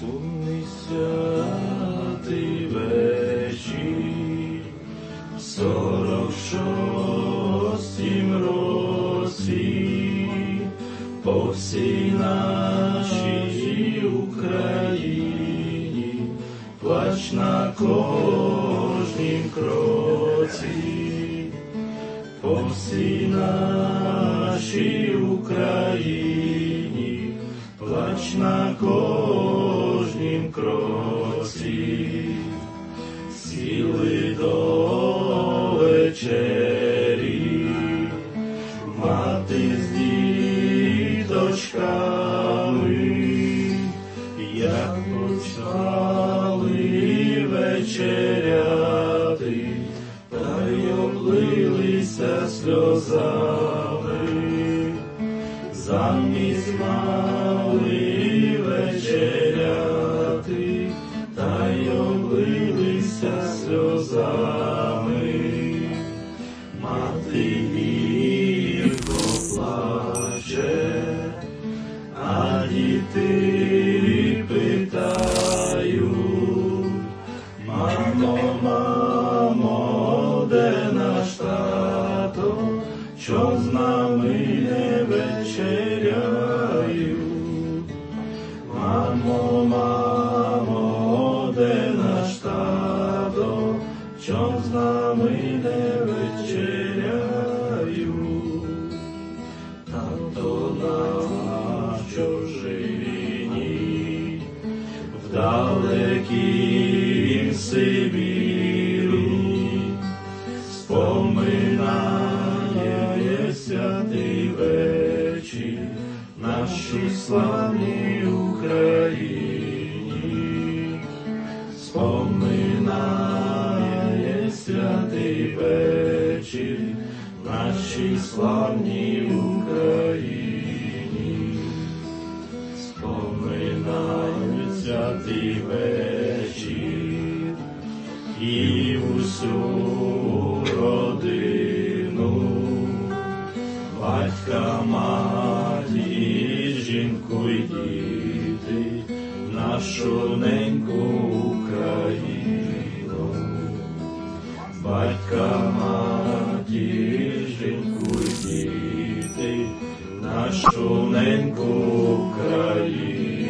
Сумний святий вечір, сорок шостім році, по всій нашій Україні, плач на кожнім кроці, по всій нашій Україні, плач на кожнім кроці, сіли до вечері, мати з діточками, як почали вечеряти, та й облилися сльозами, замість мали вечеряти, та облилися сльозами, мати плаче, а діти питають, мамо, наш тато, що з мамо, де наш тато, що з нами не вечеряють? Тато на чужині, в далекім Сибірі, споминає святий вечір нашій славній Україні, вечір нашій славній Україні, споминає святий вечір і усю родину, батька, матір, жінку й діти, нашу неньку Україну, батька, матір, діженьку діти, нашу неньку країну.